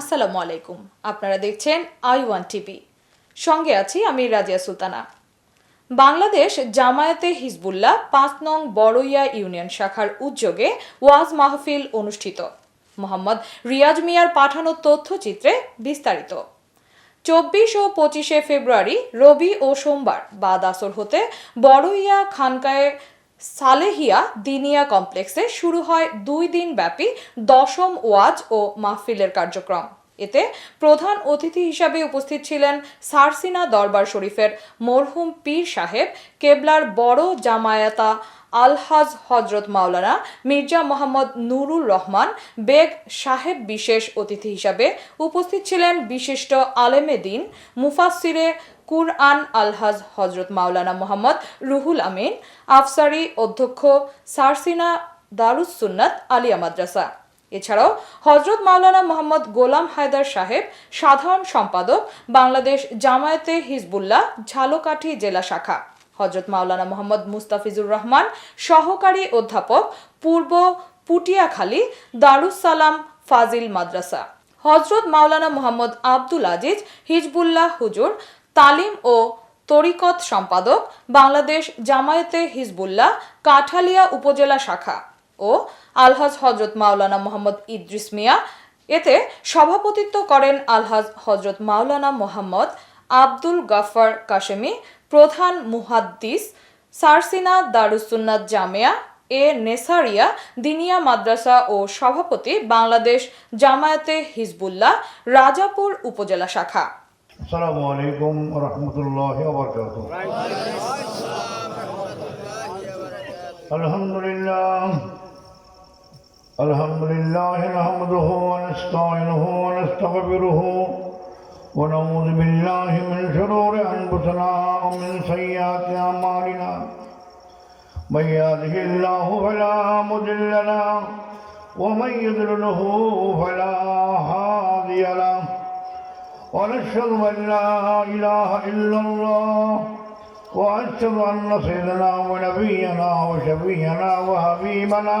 আসসালামু আলাইকুম। আপনারা দেখছেন আই ওয়ান টিভি সঙ্গে আছি আমি রাজিয়া সুলতানা। বাংলাদেশ জামায়াতে হিজবুল্লাহ পাঁচ নং বড়ইয়া ইউনিয়ন শাখার উদ্যোগে ওয়াজ মাহফিল অনুষ্ঠিত। মোহাম্মদ রিয়াজ মিয়ার পাঠানো তথ্যচিত্রে বিস্তারিত। চব্বিশ ও পঁচিশে ফেব্রুয়ারি রবি ও সোমবার বাদ আসর হতে বড়ইয়া খানকায়ে সালেহিয়া দিনিয়া কমপ্লেক্সে শুরু হয় দুই দিন ব্যাপী দশম ওয়াজ ও মাহফিলের কার্যক্রম। এতে প্রধান অতিথি হিসাবে উপস্থিত ছিলেন সারসিনা দরবার শরীফের মরহুম পীর সাহেব, কেবলার বড় জামায়াতা আলহাজ হজরত মাওলানা মির্জা মোহাম্মদ নুরুল রহমান, বেগ সাহেব বিশেষ অতিথি হিসাবে উপস্থিত ছিলেন বিশিষ্ট আলেমে দিন মুফাসিরে কুরআন আলহাজ হজরত মাওলানা মোহাম্মদ রুহুল আমিন, আফসারি অধ্যক্ষ সারসিনা দারুস সুন্নাত আলিয়া মাদ্রাসা। এছাড়াও হজরত মাওলানা মোহাম্মদ গোলাম হায়দার সাহেব, সাধারণ সম্পাদক, বাংলাদেশ জামায়াতে হিজবুল্লাহ, ঝালকাঠি জেলা শাখা। হজরত মাওলানা মোহাম্মদ মুস্তাফিজুর রহমান, সহকারী অধ্যাপক, পূর্ব পুটিয়াখালী দারুস সালাম ফাজিল মাদ্রাসা। হজরত মাওলানা মোহাম্মদ আব্দুল আজিজ, হিজবুল্লাহ হুজুর, তালিম ও তরিকত সম্পাদক, বাংলাদেশ জামায়াতে হিজবুল্লাহ, কাঠালিয়া উপজেলা শাখা। ও আলহাজ হজরত মাওলানা মোহাম্মদ ইদ্রিস মিয়া। এতে সভাপতিত্ব করেন আলহাজ হজরত মাওলানা মোহাম্মদ আব্দুল গাফার কাশেমি প্রধান মুহাদ্দিস সারসিনা দারুসুন্নাত জামিয়া এ নেসারিয়া দিনিয়া মাদ্রাসা ও সভাপতি বাংলাদেশ জামায়াতে হিজবুল্লাহ রাজাপুর উপজেলা শাখা। আসসালামু আলাইকুম রহমতুল্লাহি আলহামদুলিল্লাহ। الحمد لله نحمده ونستعينه ونستغفره ونعوذ بالله من شرور أنفسنا ومن سيئات أعمالنا. من يهده الله فلا مضل له ومن يضلله فلا هادي له. ونشهد أن لا إله إلا الله وأشهد أن سيدنا ونبينا وشفينا وحبيبنا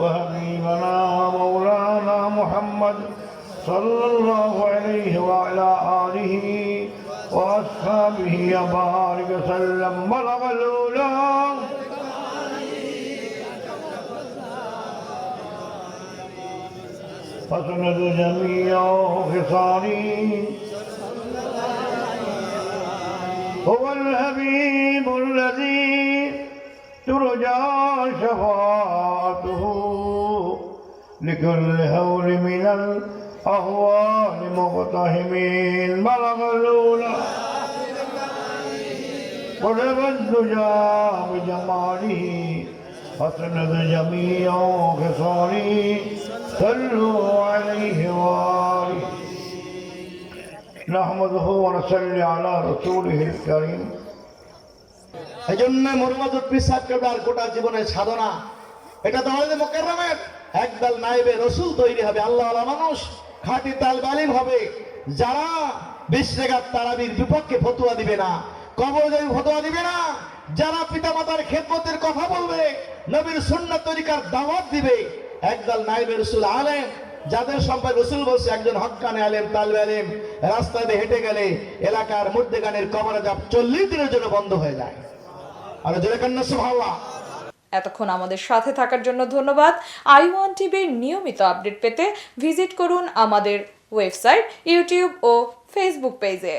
وحبيبنا ومولانا محمد صلى الله عليه وعلى آله وأصحابه وبارك وسلم بلغ الأولى فسند جميع خصالي هو الحبيب الذي ترجى شفاعته لكل هول من الأهوال مقتهمين بلغ الأولى قرب الدجى بجماله فسند جميع خصالي صلوا عليه وآله نحمده ونصلي على رسوله الكريم এই জন্য মোহাম্মদ পিসাব কেবলার গোটা জীবনের সাধনা এটা তো আমাদের মোকাররমের একদল নাইবে রসুল তৈরি হবে আল্লাহ মানুষ, খাঁটি তাল বালিম হবে। যারা বিশ রেগাত তারাবির বিপক্ষে ফতুয়া দিবে না, কবর ফতুয়া দিবে না, যারা পিতামাতার খেদমতের কথা বলবে, নবীর সুন্নাত তরিকার দাওয়াত দিবে, একদল নাইবে রসুল আলেম, যাদের সম্পর্কে রসুল বলছে, একজন হকানে আলেম তালবে আলেম রাস্তায় দিয়ে হেঁটে গেলে এলাকার মধ্যেখানের কবরে যাব চল্লিশ দিনের জন্য বন্ধ হয়ে যায়। আর জোরে কান্না, সুবহানাল্লাহ। এতক্ষণ আমাদের সাথে থাকার জন্য ধন্যবাদ। আই ওয়ান টিভির নিয়মিত আপডেট পেতে ভিজিট করুন আমাদের ওয়েবসাইট, ইউটিউব ও ফেসবুক পেজে